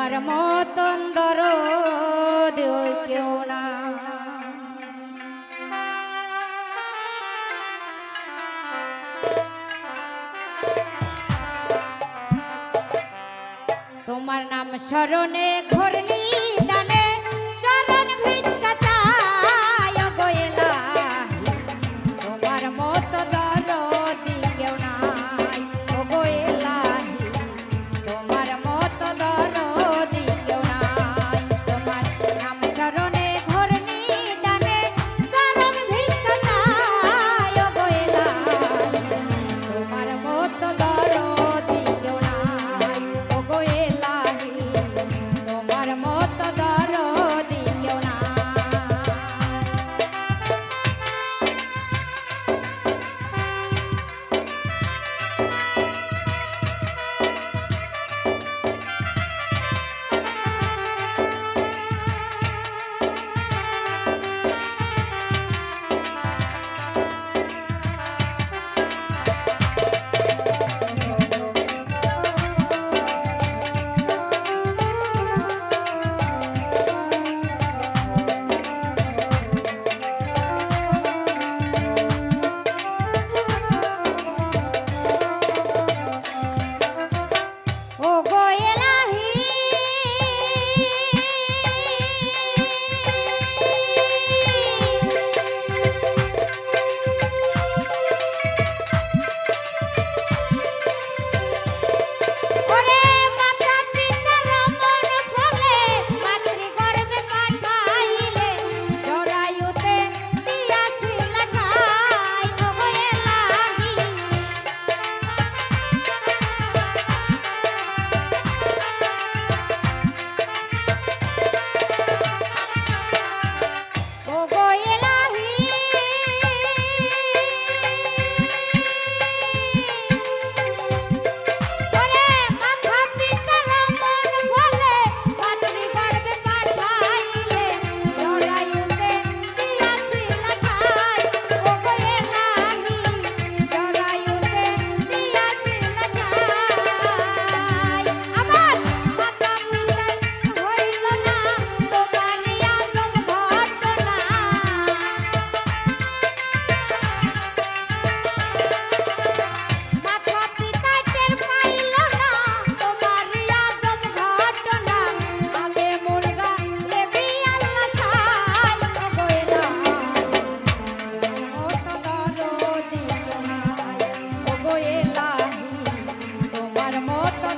তোমার মতন দর কেউ না। তোমার নাম স্মরণে J